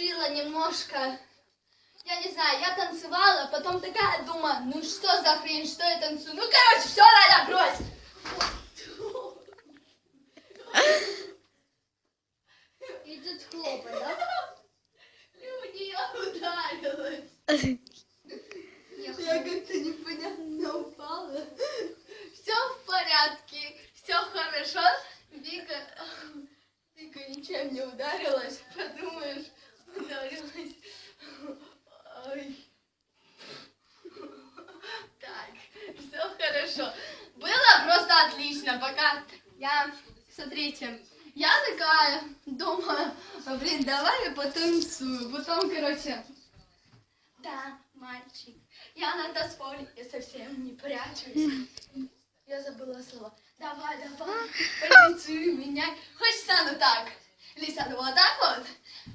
решила немножко, я не знаю, я танцевала, потом такая думаю, ну что за хрень, что я танцую? Ну, короче, все, надо брось. И тут хлопай, да? И у нее ударилась. Я Я как-то непонятно упала. Все в порядке, все хорошо. Вика, Вика ничем не ударилась. Подумаешь, Ой. Так, все хорошо. Было просто отлично, пока я, смотрите, я такая думаю, блин, давай я потанцую. Потом, короче, да, мальчик, я на танцполе совсем не прячусь. Я забыла слово. Давай, давай, потанцуй меня. Хоть стану так. Или стану вот так вот.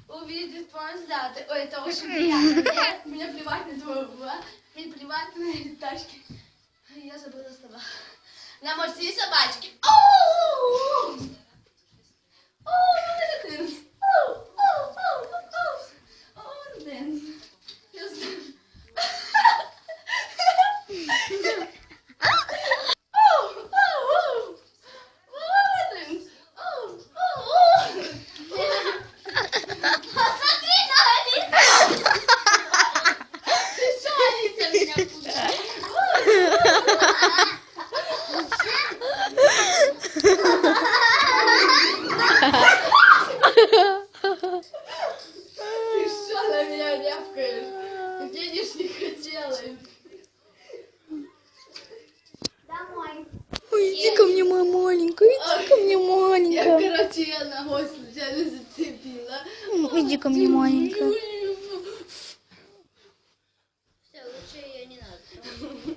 Увидит твой взгляд. Ой, это очень приятно. Мне плевать на твой угла. Мне плевать на тачки. Я забыла слова. На морские собачки. Оу! Маленькая, иди ко мне, Я, маленькая. короче, я ногой случайно зацепила. Иди ко мне, маленькая. Все, лучше ее не надо.